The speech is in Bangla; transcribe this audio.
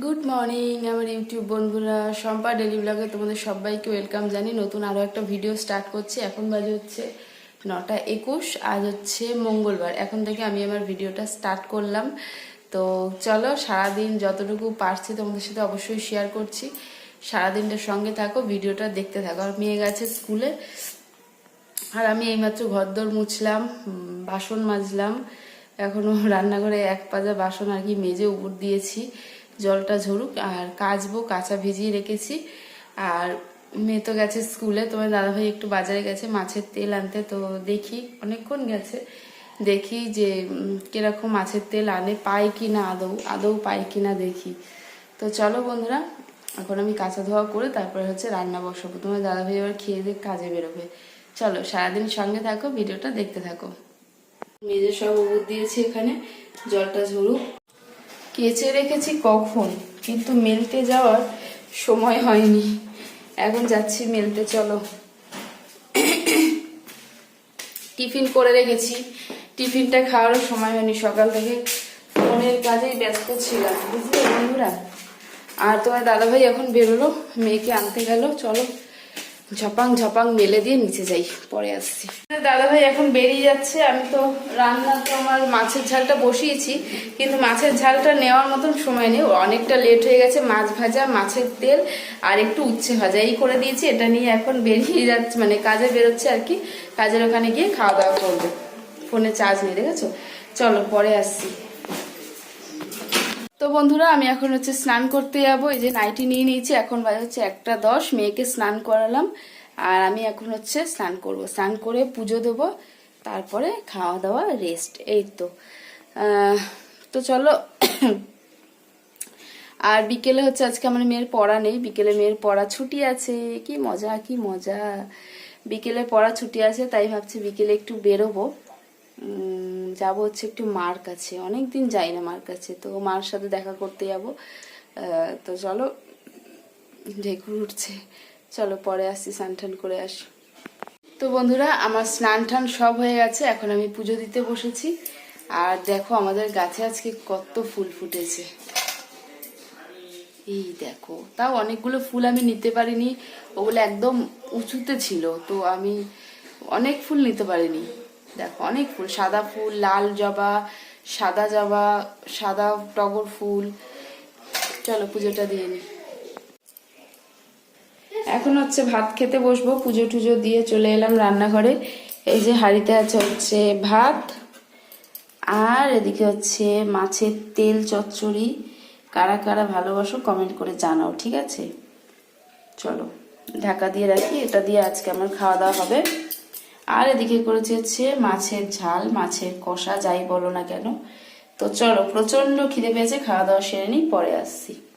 গুড মর্নিং আমার ইউটিউব বন্ধুরা, শম্পা ডেলি ব্লগে তোমাদের সবাইকে ওয়েলকাম জানি নতুন আরও একটা ভিডিও স্টার্ট করছি। এখন বাজে হচ্ছে নটা একুশ, আজ হচ্ছে মঙ্গলবার। এখন থেকে আমি আমার ভিডিওটা স্টার্ট করলাম। তো চলো, সারাদিন যতটুকু পারছি তোমাদের সাথে অবশ্যই শেয়ার করছি। সারাদিনটার সঙ্গে থাকো ভিডিওটা দেখতে থাকো। আর মেয়ে গেছে স্কুলে। আর আমি এইমাত্র ঘরদোর মুছলাম বাসন মাজলাম। এখনও রান্নাঘরে এক পাজা বাসন আর কি মেজে উপর দিয়েছি। জলটা ঝরুক আর কাচবো, কাঁচা ভিজিয়ে রেখেছি। আর মেয়ে তো গেছে স্কুলে, তোমার দাদাভাই একটু বাজারে গেছে, মাছের তেল আনতে, তো দেখি অনেকক্ষণ গেছে। দেখি যে কীরকম মাছের তেল আনে, পাই কি না আদৌ আদৌ পাই কি না দেখি। তো চলো বন্ধুরা, এখন আমি কাঁচা ধোয়া করে তারপরে হচ্ছে রান্না বসাবো। তোমার দাদাভাই এবার খেয়ে দিয়ে কাজে বেরোবে। চলো, সারাদিন সঙ্গে থাকো, ভিডিওটা দেখতে থাকো। মেজে সব উবুর দিয়েছি এখানে, জলটা ঝরুক। কেচে রেখেছি কখন? কিন্তু মেলতে যাওয়ার সময় হয়নি। এখন যাচ্ছি মেলতে, চলো। টিফিন করে রেখেছি। টিফিনটা খাওয়ারও সময় হয়নি। সকাল থেকে ফোনের কাজেই ব্যস্ত ছিলাম। বুঝলে বন্ধুরা? আর তোমার দাদাভাই এখন বেরোলো, মেয়েকে আনতে গেল। চলো ঝপাং ঝপাং মেলে দিয়ে নিচে যাই, পরে আসছি। দাদাভাই এখন বেরিয়ে যাচ্ছে, আমি তো রান্না তো আমার মাছের ঝালটা বসিয়েছি, কিন্তু মাছের ঝালটা নেওয়ার মতন সময় নেই, অনেকটা লেট হয়ে গেছে, মাছ ভাজা, মাছের তেল, আর একটু উচ্ছে ভাজা, এই করে দিয়েছি, এটা নিয়ে এখন বেরিয়ে যাচ্ছে মানে কাজে বেরোচ্ছে আর কি, কাজের ওখানে গিয়ে খাওয়া দাওয়া করবে, ফোনে চার্জ নেই, দেখেছ? চলো, পরে আসছি। তো বন্ধুরা, আমি এখন হচ্ছে স্নান করতে যাব। এই যে নাইটি নিয়ে নিয়েছি, এখন বাজে হচ্ছে একটা দশ। মেয়েকে স্নান করালাম, আর আমি এখন হচ্ছে স্নান করব। স্নান করে পুজো দেব, তারপরে খাওয়া দাওয়া রেস্ট এই তো। তো চলো। আর বিকেলে হচ্ছে, আজকে আমার মেয়ের পড়া নেই। বিকেলে মেয়ের পড়া ছুটি আছে। কি মজা কি মজা। বিকেলে পড়া ছুটি আছে, তাই ভাবছি বিকেলে একটু বেরোবো। যাব হচ্ছে একটু মার কাছে। অনেক দিন যাই না মার কাছে, তো মার সাথে দেখা করতে যাব। তো চলো, ঢেকুর উঠছে। চলো পরে আসছি স্নান টান করে আসি। তো বন্ধুরা, আমার স্নান টান সব হয়ে গেছে, এখন আমি পুজো দিতে বসেছি। আর দেখো, আমাদের গাছে আজকে কত ফুল ফুটেছে। এই দেখো, তাও অনেকগুলো ফুল আমি নিতে পারিনি। ওগুলো একদম উঁচুতে ছিল, তো আমি অনেক ফুল নিতে পারিনি। দেখো, অনেক ফুল। সাদা ফুল, লাল জবা, সাদা জবা, সাদা টগর ফুল। চলো, পুজোটা দিয়ে নি। এখন হচ্ছে ভাত খেতে বসবো। পুজো টুজো দিয়ে চলে এলাম রান্নাঘরে। এই যে হাঁড়িতে আছে হচ্ছে ভাত, আর এদিকে হচ্ছে মাছের তেল চচ্চড়ি। কারা কারা ভালোবাসো কমেন্ট করে জানাও, ঠিক আছে? চলো, ঢাকা দিয়ে রাখি। এটা দিয়ে আজকে আমার খাওয়া দাওয়া হবে। আর এদিকে করেছি হচ্ছে মাছের ঝাল, মাছের কষা, যাই বলো না কেন। তো চলো প্রচণ্ড খিদে পেয়েছে, খাওয়া দাওয়া সেরে নিই, পরে আসছি।